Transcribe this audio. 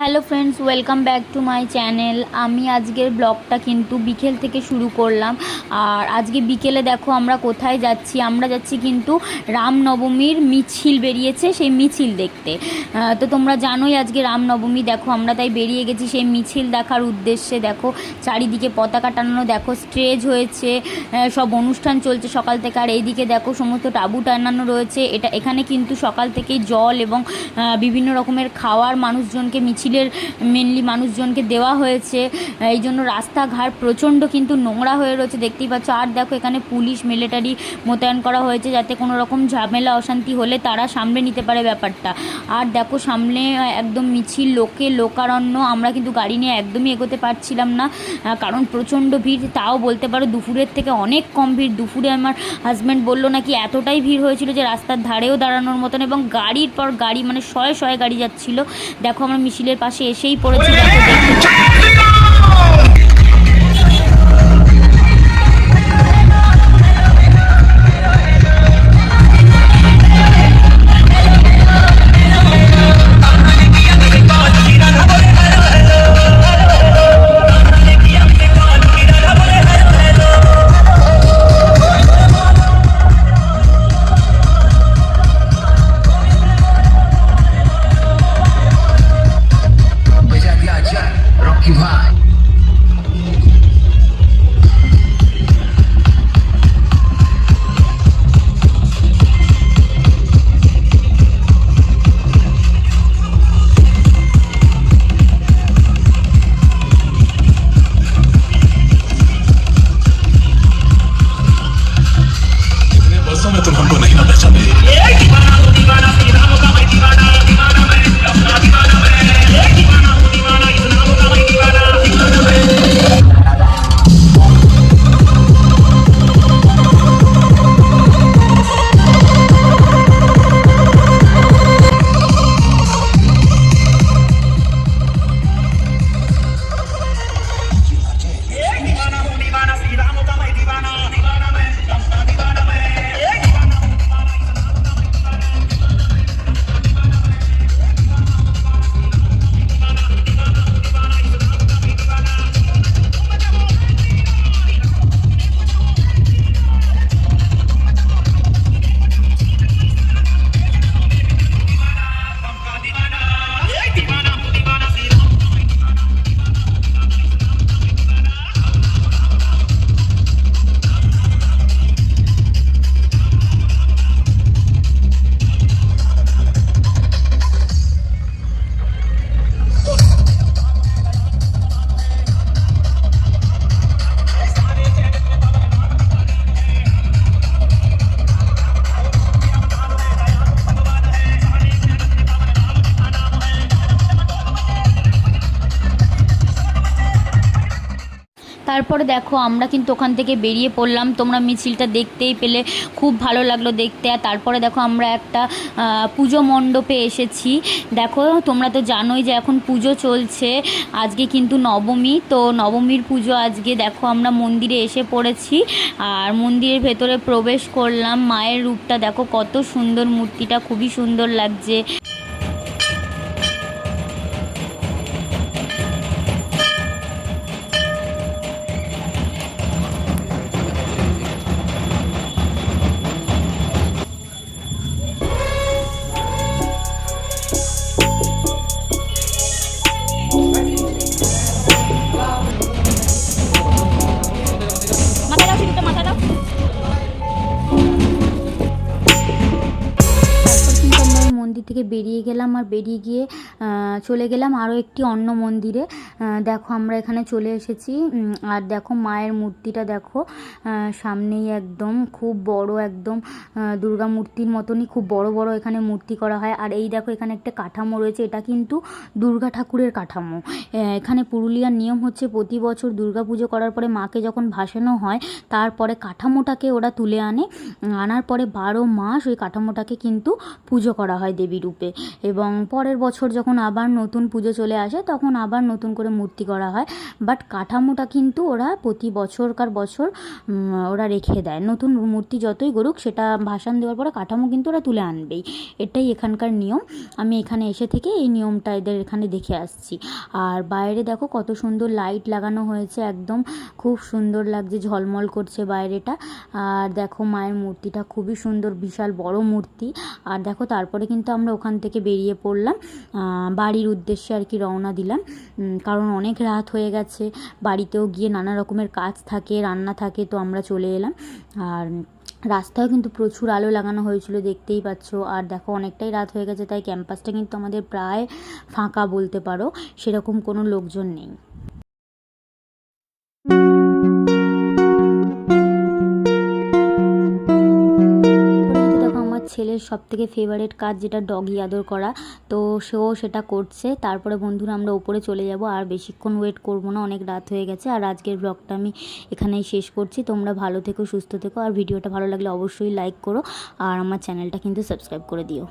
Hello friends welcome back to my channel আমি আজকের ব্লগটা কিন্তু বিকেল থেকে শুরু করলাম। আর আজকে বিকেলে দেখো আমরা কোথায় যাচ্ছি। আমরা যাচ্ছি কিন্তু রামনবমীর মিছিল বেরিয়েছে সেই মিছিল দেখতে। তো তোমরা জানোই আজকে রামনবমী। দেখো, আমরা তাই বেরিয়ে গেছি সেই মিছিল দেখার উদ্দেশ্যে। দেখো, চারিদিকে পতাকা টানানো, দেখো স্টেজ হয়েছে সব অনুষ্ঠান চলছে সকাল থেকে। আর এইদিকে দেখো, সমস্ত টাবু টানানো রয়েছে। এটা এখানে কিন্তু সকাল থেকেই জল এবং বিভিন্ন রকমের খাওয়ার মানুষজনকে মিছিলের মেনলি মানুষজনকে দেওয়া হয়েছে। এই জন্য রাস্তাঘাট প্রচণ্ড কিন্তু নোংরা হয়ে রয়েছে। দেখতেই পাচ্ছ, আর দেখো এখানে পুলিশ মিলিটারি মোতায়েন করা হয়েছে যাতে কোনো রকম ঝামেলা, অশান্তি হলে তারা সামলে নিতে পারে ব্যাপারটা। আর দেখো সামনে একদম মিছিল, লোকে লোকারণ্য, আমরা কিন্তু গাড়ি নিয়ে একদমই এগোতে পারছিলাম না। কারণ প্রচণ্ড ভিড়, তাও বলতে পারো দুপুরের থেকে অনেক কম ভিড়। দুপুরে আমার হাজব্যান্ড বলল নাকি এতটাই ভিড় হয়েছিল যে রাস্তার ধারেও দাঁড়ানোর মতন এবং গাড়ির পর গাড়ি মানে শয়ে শয়ে গাড়ি যাচ্ছিল। দেখো আমরা মিছিলের পাশে এসেই পড়েছে দেখো দেখতে তারপরে দেখো, আমরা কিন্তু ওখান থেকে বেরিয়ে পড়লাম। তোমরা মিছিলটা দেখতেই পেলে, খুব ভালো লাগল দেখতে। আর তারপরে দেখো, আমরা একটা পুজো মণ্ডপে এসেছি। দেখো, তোমরা তো জানোই যে এখন পুজো চলছে। আজকে কিন্তু নবমী, তো নবমীর পুজো আজকে। দেখো, আমরা মন্দিরে এসে পড়েছি। আর মন্দিরের ভেতরে প্রবেশ করলাম। মায়ের রূপটা দেখো, কত সুন্দর মূর্তিটা, খুবই সুন্দর লাগছে। থেকে বেরিয়ে গেলাম আর বেরিয়ে গিয়ে চলে গেলাম আরও একটি অন্য মন্দিরে। দেখো আমরা এখানে চলে এসেছি। আর দেখো মায়ের মূর্তিটা দেখো সামনেই একদম খুব বড় একদম দুর্গা মূর্তির মতনই খুব বড় বড় এখানে মূর্তি করা হয়। আর এই দেখো এখানে একটা কাঠামো রয়েছে, এটা কিন্তু দুর্গা ঠাকুরের কাঠামো। এখানে পুরুলিয়ার নিয়ম হচ্ছে প্রতি বছর দুর্গা পুজো করার পরে মাকে যখন ভাসানো হয়, তারপরে কাঠামোটাকে ওরা তুলে আনে। আনার পরে বারো মাস ওই কাঠামোটাকে কিন্তু পুজো করা হয় দেবী দেবী রূপে এবং পরের বছর যখন আবার নতুন পুজো চলে আসে, তখন আবার নতুন করে মূর্তি করা হয়। বাট কাঠামোটা কিন্তু ওরা প্রতি বছরকার বছর ওরা রেখে দেয়। নতুন মূর্তি যতই গড়ুক, সেটা ভাসান দেওয়ার পরে কাঠামো কিন্তু ওরা তুলে আনবেই। এটাই এখানকার নিয়ম। আমি এখানে এসে থেকে এই নিয়মটা এদের এখানে দেখে আসছি। আর বাইরে দেখো কত সুন্দর লাইট লাগানো হয়েছে, একদম খুব সুন্দর লাগছে, ঝলমল করছে বাইরেটা। আর দেখো মায়ের মূর্তিটা খুবই সুন্দর, বিশাল বড় মূর্তি। আর দেখো তারপরে কিন্তু আমরা ওখান থেকে বেরিয়ে পড়লাম। বাড়ির উদ্দেশ্যে আর কি রওনা দিলাম। কারণ অনেক রাত হয়ে গেছে, বাড়িতেও গিয়ে নানা রকমের কাজ থাকে, রান্না থাকে, তো আমরা চলে এলাম। আর রাস্তায় কিন্তু প্রচুর আলো লাগানো হয়েছিল, দেখতেই পাচ্ছ। আর দেখো, অনেকটাই রাত হয়ে গেছে, তাই ক্যাম্পাসটা কিন্তু আমাদের প্রায় ফাঁকা বলতে পারো। সেরকম কোনো লোকজন নেই। আমার ছেলের সব থেকে ফেভারিট কাজ যেটা ডগি আদর করা, তো সেও সেটা করছে। তারপরে বন্ধুরা, আমরা ওপরে চলে যাব, আর বেশিক্ষণ ওয়েট করব না, অনেক রাত হয়ে গেছে। আর আজকের ব্লগটা আমি এখানেই শেষ করছি। তোমরা ভালো থেকো, সুস্থ থেকো, আর ভিডিওটা ভালো লাগলে অবশ্যই লাইক করো, আর আমার চ্যানেলটা কিন্তু সাবস্ক্রাইব করে দিও।